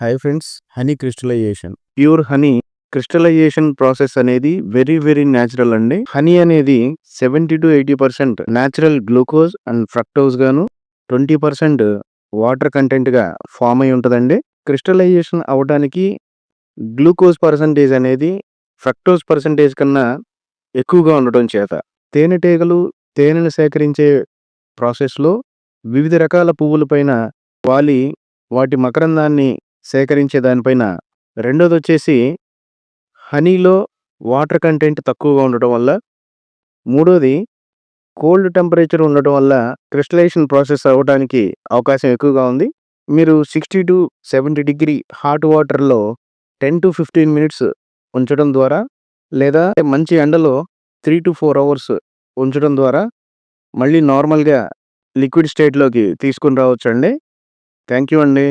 Hi friends honey crystallization pure honey crystallization process అనేది very very natural అండి. Honey అనేది seventy to eighty percent natural glucose and fructose గాను twenty percent water కంటెంట్గా form అయి ఉంటుందండి. Crystallization అవడానికి glucose percentage అనేది ఫ్రక్టోజ్ పర్సంటేజ్ కన్నా ఎక్కువగా ఉండటం చేత. తేనెటీగలు తేనెను సేకరించే ప్రాసెస్లో వివిధ రకాల పువ్వులపైన వాలి వాటి మకరందాన్ని సేకరించే దానిపైన రెండోది వచ్చేసి హనీలో వాటర్ కంటెంట్ తక్కువగా ఉండటం వల్ల మూడోది కోల్డ్ టెంపరేచర్ ఉండటం వల్ల క్రిస్టలైజేషన్ ప్రాసెస్ అవ్వడానికి అవకాశం ఎక్కువగా ఉంది. మీరు sixty to seventy degree hot వాటర్లో టెన్ టు ఫిఫ్టీన్ మినిట్స్ ఉంచడం ద్వారా లేదా మంచి ఎండలో త్రీ టు ఫోర్ అవర్స్ ఉంచడం ద్వారా మళ్ళీ నార్మల్గా లిక్విడ్ స్టేట్లోకి తీసుకుని రావచ్చు అండి థ్యాంక్ యూ అండి.